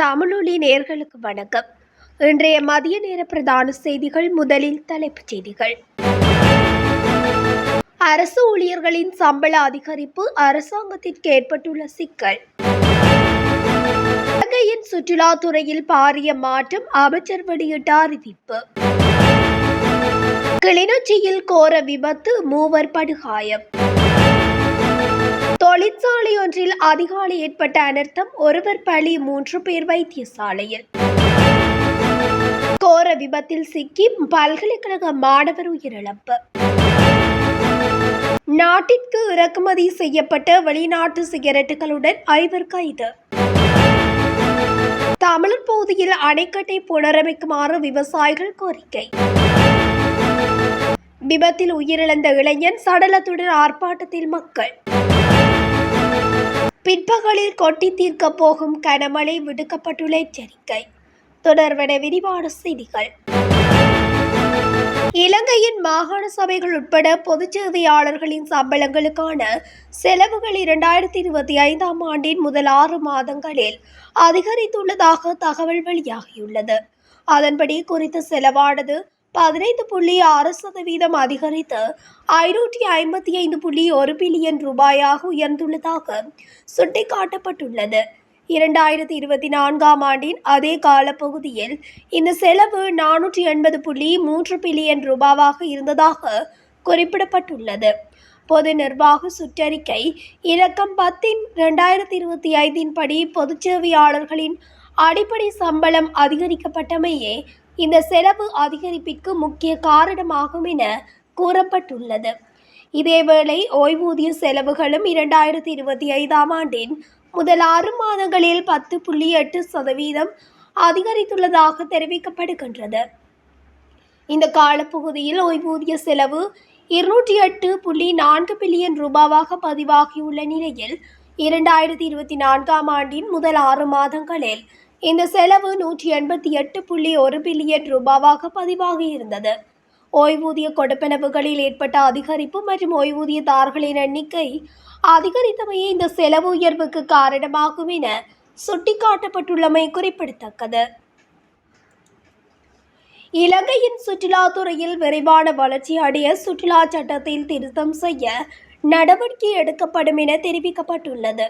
தமிழொலி நேர்களுக்கு வணக்கம். இன்றைய மதிய நேர பிரதான செய்திகள் முதலில் தலைப்புச் செய்திகள். அரசு ஊழியர்களின் சம்பள அதிகரிப்பு அரசாங்கத்திற்கு ஏற்பட்டுள்ள சிக்கல். இலங்கையின் சுற்றுலாத்துறையில் பாரிய மாற்றம் அமைச்சர் வெளியிட்ட அறிவிப்பு. கிளிநொச்சியில் கோர விபத்து மூவர் படுகாயம். தொழிற்சாலை ஒன்றில் அதிகாலை ஏற்பட்ட அனர்த்தம் ஒருவர் பலி மூன்று பேர் வைத்தியசாலையில். கோர விபத்தில் சிக்கி பல்கலைக்கழக மாணவர் உயிரிழப்பு. நாட்டிற்கு இறக்குமதி செய்யப்பட்ட வெளிநாட்டு சிகரெட்டுகளுடன் ஐவர் கைது. தமிழர் பகுதியில் அணைக்கட்டை புனரமைக்குமாறு விவசாயிகள் கோரிக்கை. விபத்தில் உயிரிழந்த இளைஞன் சடலத்துடன் ஆர்ப்பாட்டத்தில் மக்கள். பிற்பகலில் கொட்டி தீர்க்க போகும் கனமழை விடுக்கப்பட்டுள்ள எச்சரிக்கை. தொடர்வன விரிவான செய்திகள். இலங்கையின் மாகாண சபைகள் உட்பட பொதுச் சேவையாளர்களின் சம்பளங்களுக்கான செலவுகள் இரண்டாயிரத்தி இருபத்தி ஐந்தாம் ஆண்டின் முதல் ஆறு மாதங்களில் அதிகரித்துள்ளதாக தகவல் வெளியாகியுள்ளது. அதன்படி குறித்த செலவானது பதினைந்து புள்ளி ஆறு சதவீதம் அதிகரித்து ஐநூற்றி ஐம்பத்தி ஐந்து புள்ளி ஒரு பில்லியன் ரூபாயாக உயர்ந்துள்ளதாக சுட்டிக்காட்டப்பட்டுள்ளது. இரண்டாயிரத்தி இருபத்தி நான்காம் ஆண்டின் அதே காலப்பகுதியில் இந்த செலவு நானூற்றி எண்பது புள்ளி மூன்று பில்லியன் ரூபாவாக இருந்ததாக குறிப்பிடப்பட்டுள்ளது. பொது நிர்வாக சுற்றறிக்கை இலக்கம் பத்தின் இரண்டாயிரத்தி இருபத்தி ஐந்தின் படி பொதுச் சேவையாளர்களின் அடிப்படை சம்பளம் அதிகரிக்கப்பட்டமையே இந்த செலவு அதிகரிப்பிற்கு முக்கிய காரணமாகும் என கூறப்பட்டுள்ளது. இதேவேளை ஓய்வூதிய செலவுகளும் இரண்டாயிரத்தி இருபத்தி ஐந்தாம் ஆண்டின் முதல் ஆறு மாதங்களில் பத்து புள்ளி எட்டு சதவீதம் அதிகரித்துள்ளதாக தெரிவிக்கப்படுகின்றது. இந்த காலப்பகுதியில் ஓய்வூதிய செலவு இருநூற்றி எட்டு புள்ளி நான்கு பில்லியன் ரூபாவாக பதிவாகியுள்ள நிலையில் இரண்டாயிரத்தி இருபத்தி நான்காம் ஆண்டின் முதல் ஆறு மாதங்களில் இந்த செலவு நூற்றி எண்பத்தி எட்டு புள்ளி ஒரு பில்லியன் ரூபாவாக பதிவாகியிருந்தது ஓய்வூதிய கொடுப்பனவுகளில் ஏற்பட்ட அதிகரிப்பு மற்றும் ஓய்வூதியதாரர்களின் எண்ணிக்கை அதிகரித்தமையே இந்த செலவு உயர்வுக்கு காரணமாகும் என சுட்டிக்காட்டப்பட்டுள்ளமை குறிப்பிடத்தக்கது. இலங்கையின் சுற்றுலாத்துறையில் விரைவான வளர்ச்சி அடைய சுற்றுலா சட்டத்தில் திருத்தம் செய்ய நடவடிக்கை எடுக்கப்படும் என தெரிவிக்கப்பட்டுள்ளது.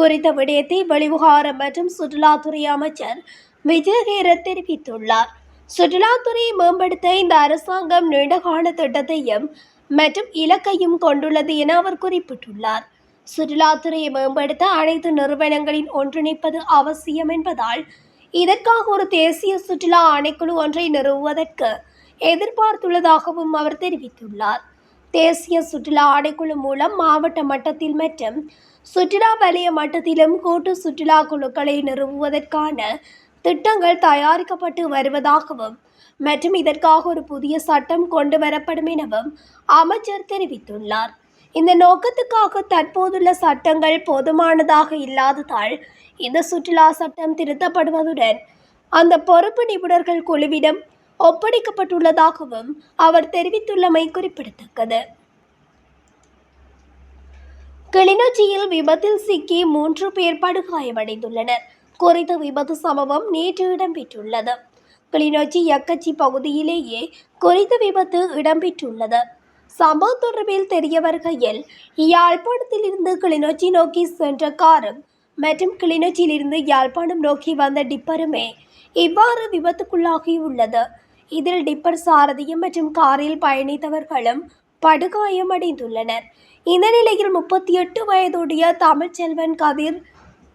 குறித்த விடயத்தை வெளிவிவகாரம் மற்றும் சுற்றுலாத்துறை அமைச்சர் விஜயகேர தெரிவித்துள்ளார். சுற்றுலாத்துறையை மேம்படுத்த இந்த அரசாங்கம் நீண்டகால திட்டத்தையும் மற்றும் இலக்கையும் கொண்டுள்ளது என அவர் குறிப்பிட்டுள்ளார். சுற்றுலாத்துறையை மேம்படுத்த அனைத்து நிறுவனங்களின் ஒன்றிணைப்பது அவசியம் என்பதால் இதற்காக ஒரு தேசிய சுற்றுலா ஆணைக்குழு ஒன்றை நிறுவுவதற்கு எதிர்பார்த்துள்ளதாகவும் அவர் தெரிவித்துள்ளார். தேசிய சுற்றுலா ஆணைக்குழு மூலம் மாவட்ட மட்டத்தில் மற்றும் சுற்றுலா வலய மட்டத்திலும் கூட்டு சுற்றுலா குழுக்களை நிறுவுவதற்கான திட்டங்கள் தயாரிக்கப்பட்டு வருவதாகவும் மற்றும் இதற்காக ஒரு புதிய சட்டம் கொண்டு வரப்படும் எனவும் அமைச்சர் தெரிவித்துள்ளார். இந்த நோக்கத்துக்காக தற்போதுள்ள சட்டங்கள் போதுமானதாக இல்லாததால் இந்த சுற்றுலா சட்டம் திருத்தப்படுவதுடன் அந்த பொறுப்பு நிபுணர்கள் குழுவிடம் ஒப்படைக்கப்பட்டுள்ளதாகவும் அவர் தெரிவித்துள்ளமை குறிப்பிடத்தக்கது. கிளிநொச்சியில் விபத்தில் சிக்கி மூன்று பேர் படுகாயமடைந்துள்ளனர் குறித்த விபத்து சம்பவம் நேற்று இடம்பெற்றுள்ளது. கிளிநொச்சி யக்கச்சி பகுதியிலேயே குறித்த விபத்து இடம்பெற்றுள்ளது. சம்பவம் தொடர்பில் தெரிய வருகையில் யாழ்ப்பாணத்திலிருந்து கிளிநொச்சி நோக்கி சென்ற காரும் மற்றும் கிளிநொச்சியிலிருந்து யாழ்ப்பாணம் நோக்கி வந்த டிப்பருமே இவ்வாறு விபத்துக்குள்ளாகியுள்ளது இதில் டிப்பர் சாரதியும் மற்றும் காரில் பயணித்தவர்களும் படுகாயமடைந்துள்ளனர். இந்த நிலையில் முப்பத்தி எட்டு வயதுடைய தமிழ்ச்செல்வன் கதிர்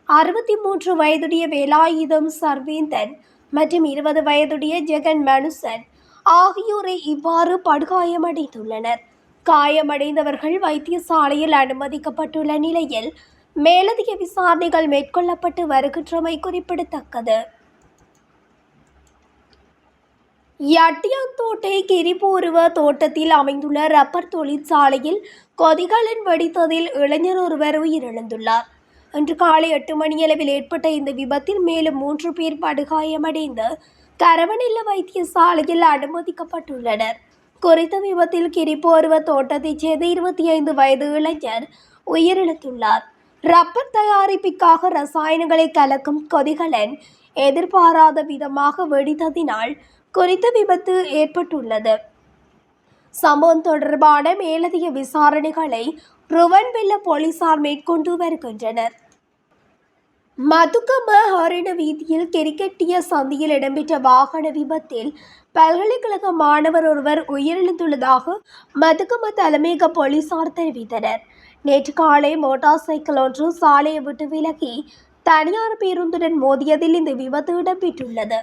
அறுபத்தி மூன்று வயதுடைய வேலாயுதம் சர்வேந்தன் மற்றும் இருபது வயதுடைய ஜெகன் மனுசன் ஆகியோரை இவ்வாறு படுகாயமடைந்துள்ளனர். காயமடைந்தவர்கள் வைத்தியசாலையில் அனுமதிக்கப்பட்டுள்ள நிலையில் மேலதிக விசாரணைகள் மேற்கொள்ளப்பட்டு வருகின்றமை குறிப்பிடத்தக்கது. யட்டியாந்தோட்டை கிரிபூர்வ தோட்டத்தில் அமைந்துள்ள ரப்பர் தொழிற்சாலையில் கொதிகலன் வெடித்ததில் இளைஞர் ஒருவர் உயிரிழந்துள்ளார். இன்று காலை எட்டு மணியளவில் ஏற்பட்ட இந்த விபத்தில் மேலும் மூன்று பேர் படுகாயமடைந்து கரவனில்ல வைத்தியசாலையில் அனுமதிக்கப்பட்டுள்ளனர். குறித்த விபத்தில் கிரிபோர்வ தோட்டத்தைச் சேர்ந்த இருபத்தி ஐந்து வயது இளைஞர் உயிரிழந்துள்ளார். ரப்பர் தயாரிப்பிற்காக ரசாயனங்களை கலக்கும் கொதிகலன் எதிர்பாராத விதமாக வெடித்ததினால் குறித்த விபத்து ஏற்பட்டுள்ளது. சம்பவம் தொடர்பான மேலதிக விசாரணைகளை ருவன்வெல்ல போலீசார் மேற்கொண்டு வருகின்றனர். மதுக்கம ஹரிண வீதியில் கெரிக்கட்டிய சந்தியில் இடம்பெற்ற வாகன விபத்தில் பல்கலைக்கழக மாணவர் ஒருவர் உயிரிழந்துள்ளதாக மதுக்கம தலைமையக போலீசார் தெரிவித்தனர். நேற்று காலை மோட்டார் சைக்கிள் ஒன்று சாலையை விட்டு விலகி தனியார் பேருந்துடன் மோதியதில் இந்த விபத்து இடம்பெற்றுள்ளது.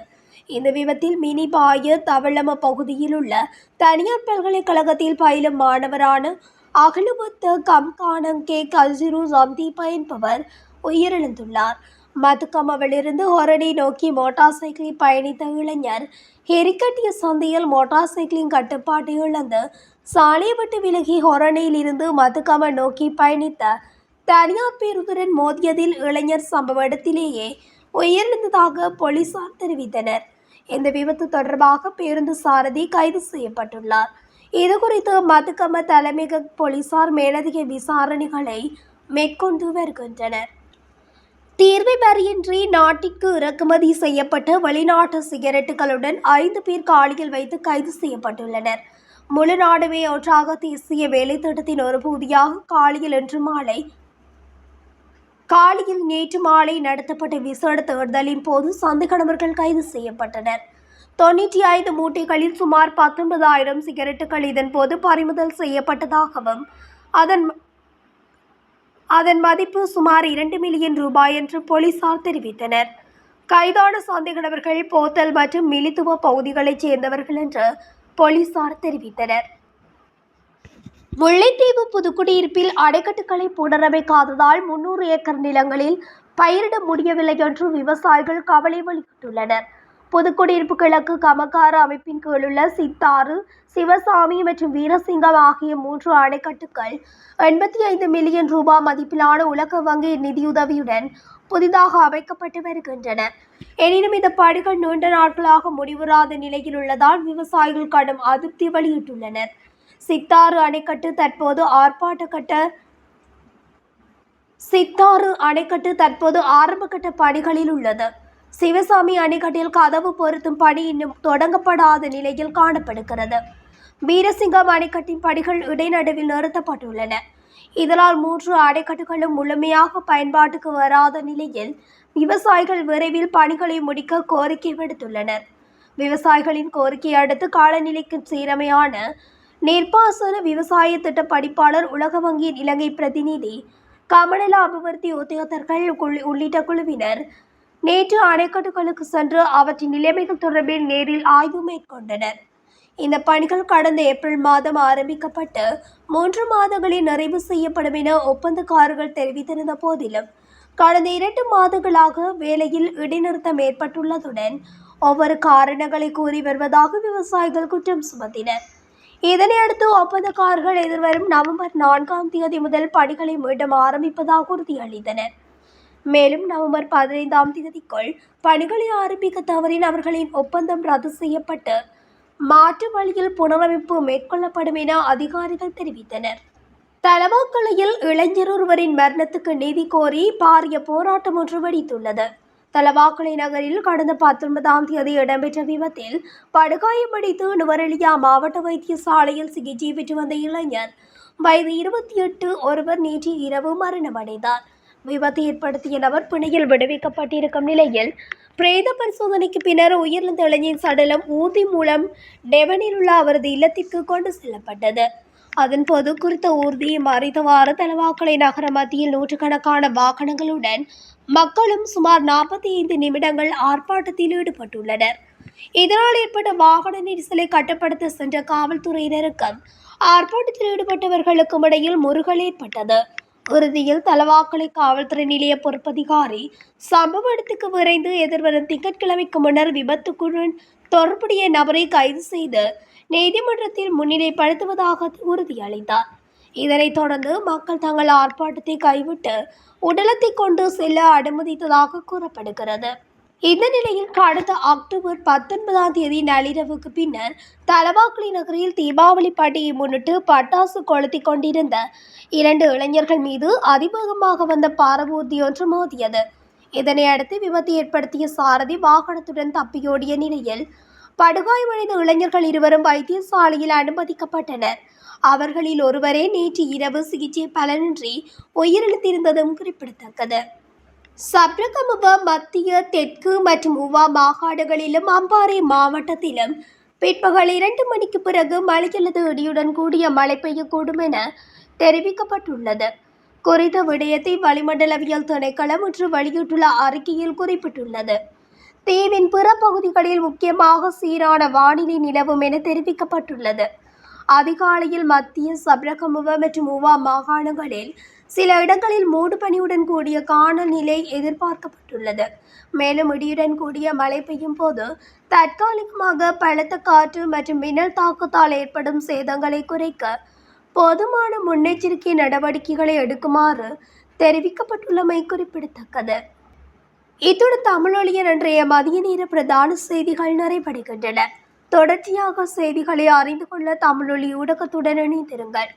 இந்த விபத்தில் மினி பாயு தவளம பகுதியில் உள்ள தனியார் பல்கலைக்கழகத்தில் பயிலும் மாணவரான அகலுவத்த கம்கானம் கே கல்ஜிரு சந்தீபா என்பவர் உயிரிழந்துள்ளார். மதுக்கமவிலிருந்து ஹொரடி நோக்கி மோட்டார் சைக்கிளில் பயணித்த இளைஞர் ஹெரிக்கட்டிய சந்தையில் மோட்டார் சைக்கிளின் கட்டுப்பாட்டை இழந்து சாலையை விட்டு விலகி ஹொரணியில் இருந்து மதுக்கம நோக்கி பயணித்த தனியார் பேருந்துடன் மோதியதில் இளைஞர் சம்பவ இடத்திலேயே உயிரிழந்ததாக போலீசார் தெரிவித்தனர். இந்த விபத்து தொடர்பாக பேருந்து சாரதி கைது செய்யப்பட்டுள்ளார். இதுகுறித்து மதுக்கம தலைமையக போலீசார் மேலதிக விசாரணைகளை மேற்கொண்டு வருகின்றனர். தீர்வை வரியின்றி நாட்டிற்கு இறக்குமதி செய்யப்பட்ட வெளிநாட்டு சிகரெட்டுகளுடன் ஐந்து பேர் காலியில் வைத்து கைது செய்யப்பட்டுள்ளனர். முழு நாடுமே ஒன்றாக தேசிய வேலை திட்டத்தின் ஒரு பகுதியாக காலியில் இன்று மாலை காலியில் நேற்று மாலை நடத்தப்பட்ட விசேட தேர்தலின் போது சந்தேக நபர்கள் கைது செய்யப்பட்டனர். தொண்ணூற்றி ஐந்து மூட்டைகளில் சுமார் பத்தொன்பதாயிரம் சிகரெட்டுகள் இதன் போது பறிமுதல் செய்யப்பட்டதாகவும் அதன் அதன் மதிப்பு சுமார் இரண்டு மில்லியன் ரூபாய் என்று போலீசார் தெரிவித்தனர். கைதான சந்தேக நபர்கள் போத்தல் மற்றும் மிலித்துவ பகுதிகளைச் சேர்ந்தவர்கள் என்று போலீசார் தெரிவித்தனர். முல்லைத்தீவு புதுக்குடியிருப்பில் அணைக்கட்டுகளை புனரமைக்காததால் முன்னூறு ஏக்கர் நிலங்களில் பயிரிட முடியவில்லை என்று விவசாயிகள் கவலை வெளியிட்டுள்ளனர். புதுக்குடியிருப்பு கிழக்கு கமக்கார அமைப்பின் கீழுள்ள சித்தாறு சிவசாமி மற்றும் வீரசிங்கம் ஆகிய மூன்று அணைக்கட்டுகள் எண்பத்தி ஐந்து மில்லியன் ரூபாய் மதிப்பிலான உலக வங்கி நிதியுதவியுடன் புதிதாக அமைக்கப்பட்டு வருகின்றன. எனினும் இந்த பணிகள் நீண்ட நாட்களாக முடிவுறாத நிலையில் உள்ளதால் விவசாயிகள் கடும் அதிருப்தி வெளியிட்டுள்ளனர். சித்தாறு அணைக்கட்டு தற்போது ஆர்ப்பாட்ட கட்ட சித்தாறு அணைக்கட்டு தற்போது ஆரம்பகட்ட பணிகளில் உள்ளது. சிவசாமி அணைக்கட்டில் கதவு பொருத்தும் பணி இன்னும் தொடங்கப்படாத நிலையில் காணப்படுகிறது. வீரசிங்கம் அணைக்கட்டின் பணிகள் இடைநடுவில் நிறுத்தப்பட்டுள்ளன. இதனால் மூன்று அணைக்கட்டுகளும் முழுமையாக பயன்பாட்டுக்கு வராத நிலையில் விவசாயிகள் விரைவில் பணிகளை முடிக்க கோரிக்கை விடுத்துள்ளனர். விவசாயிகளின் கோரிக்கையை அடுத்து காலநிலைக்கு சீரமையான நீர்ப்பாசன விவசாய திட்ட படிப்பாளர் உலக வங்கியின் இலங்கை பிரதிநிதி கமநல அபிவிருத்தி உத்தியோகத்தர்கள் உள்ளிட்ட குழுவினர். நேற்று அணைக்கட்டுகளுக்கு சென்று அவற்றின் நிலைமைகள் தொடர்பில் நேரில் ஆய்வு மேற்கொண்டனர். இந்த பணிகள் கடந்த ஏப்ரல் மாதம் ஆரம்பிக்கப்பட்டு மூன்று மாதங்களில் நிறைவு செய்யப்படும் என ஒப்பந்தக்காரர்கள் தெரிவித்திருந்த போதிலும் கடந்த இரண்டு மாதங்களாக வேலையில் இடைநிறுத்தம் ஏற்பட்டுள்ளதுடன் ஒவ்வொரு காரணங்களை கூறி வருவதாக விவசாயிகள் குற்றம் சுமத்தினர். இதனையடுத்து ஒப்பந்தக்காரர்கள் எதிர்வரும் நவம்பர் நான்காம் தேதி முதல் பணிகளை மீண்டும் ஆரம்பிப்பதாக உறுதியளித்தனர். மேலும் நவம்பர் பதினைந்தாம் தேதிக்குள் பணிகளை ஆரம்பிக்க தவறின் அவர்களின் ஒப்பந்தம் ரத்து செய்யப்பட்டு மாற்று வழியில் புனரமைப்பு மேற்கொள்ளப்படும் என அதிகாரிகள் தெரிவித்தனர். தலவாக்கலையில் இளைஞர் ஒருவரின் மரணத்துக்கு நீதி கோரி பாரிய போராட்டம் ஒன்று வெடித்துள்ளது. தலவாக்கலை நகரில் கடந்த பத்தொன்பதாம் தேதி இடம்பெற்ற விபத்தில் படுகாயமடைத்து நுவரெலியா மாவட்ட வைத்தியசாலையில் சிகிச்சை பெற்று வந்த இளைஞர். வயது இருபத்தி எட்டு ஒருவர் நேற்று இரவு மரணமடைந்தார். விபத்து ஏற்படுத்திய நபர் பிணையில் விடுவிக்கப்பட்டிருக்கும் நிலையில் பிரேத பரிசோதனைக்கு பின்னர் உயிரிழந்த இளைஞரின் சடலம் ஊர்தி மூலம் டெவனில் உள்ள அவரது இல்லத்திற்கு கொண்டு செல்லப்பட்டது. அதன்போது குறித்த ஊர்தியை மறைத்தவாறு தலவாக்கலை நகர மத்தியில் நூற்றுக்கணக்கான வாகனங்களுடன் மக்களும் சுமார் நாற்பத்தி ஐந்து நிமிடங்கள் ஆர்ப்பாட்டத்தில் ஈடுபட்டுள்ளனர். இதனால் ஏற்பட்ட வாகன நெரிசலை கட்டுப்படுத்த சென்ற காவல்துறையினருக்கும் ஆர்ப்பாட்டத்தில் ஈடுபட்டவர்களுக்கும் இடையில் முருகல் ஏற்பட்டது. இறுதியில் தலவாக்கலை காவல்துறை நிலைய பொறுப்பதிகாரி சம்பவ இடத்துக்கு விரைந்து எதிர்வரும் திங்கட்கிழமைக்கு முன்னர் விபத்துக்குடன் தொடர்புடைய நபரை கைது செய்து நீதிமன்றத்தில் முன்னிலைப்படுத்துவதாக உறுதியளித்தார். இதனைத் தொடர்ந்து மக்கள் தங்கள் ஆர்ப்பாட்டத்தை கைவிட்டு உடலத்தை கொண்டு செல்ல அனுமதித்ததாக கூறப்படுகிறது. இந்த நிலையில் கடந்த அக்டோபர் பத்தொன்பதாம் தேதி நள்ளிரவுக்கு பின்னர் தலவாக்குளி நகரில் தீபாவளி பண்டிகையை முன்னிட்டு பட்டாசு கொளுத்திக் கொண்டிருந்த இரண்டு இளைஞர்கள் மீது அதிவேகமாக வந்த பாரபூர்தி ஒன்று மோதியது. இதனை அடுத்து விபத்து ஏற்படுத்திய சாரதி வாகனத்துடன் தப்பியோடிய நிலையில் படுகாயமடைந்த இளைஞர்கள் இருவரும் வைத்தியசாலையில் அனுமதிக்கப்பட்டனர். அவர்களில் ஒருவரே நேற்று இரவு சிகிச்சை பலனின்றி உயிரிழந்திருந்ததும் குறிப்பிடத்தக்கது. சப்ரகமுக மத்திய தெற்கு மற்றும் உவா மாகாணங்களிலும் அம்பாறை மாவட்டத்திலும் பிற்பகல் இரண்டு மணிக்கு பிறகு மழை அல்லது இடியுடன் கூடிய மழை பெய்யக்கூடும் என தெரிவிக்கப்பட்டுள்ளது. குறித்த விடயத்தை வளிமண்டலவியல் திணைக்களம் இன்று வெளியிட்டுள்ள அறிக்கையில் குறிப்பிட்டுள்ளது. தீவின் பிற பகுதிகளில் முக்கியமாக சீரான வானிலை நிலவும் என தெரிவிக்கப்பட்டுள்ளது. அதிகாலையில் மத்திய சப்ரகமுவ மற்றும் உவா மாகாணங்களில் சில இடங்களில் மூடுபனியுடன் கூடிய காணல் நிலை எதிர்பார்க்கப்பட்டுள்ளது. மேலும் இடியுடன் கூடிய மழை பெய்யும் போது தற்காலிகமாக பலத்த காற்று மற்றும் மின்னல் தாக்கத்தால் ஏற்படும் சேதங்களை குறைக்க போதுமான முன்னெச்சரிக்கை நடவடிக்கைகளை எடுக்குமாறு தெரிவிக்கப்பட்டுள்ளமை குறிப்பிடத்தக்கது. இத்துடன் தமிழொழியன் அன்றைய மதிய நேர பிரதான செய்திகள் நிறைவடைகின்றன. தொடர்ச்சியாக செய்திகளை அறிந்து கொள்ள தமிழொலி ஊடகத்துடன் இணைந்திருங்கள்.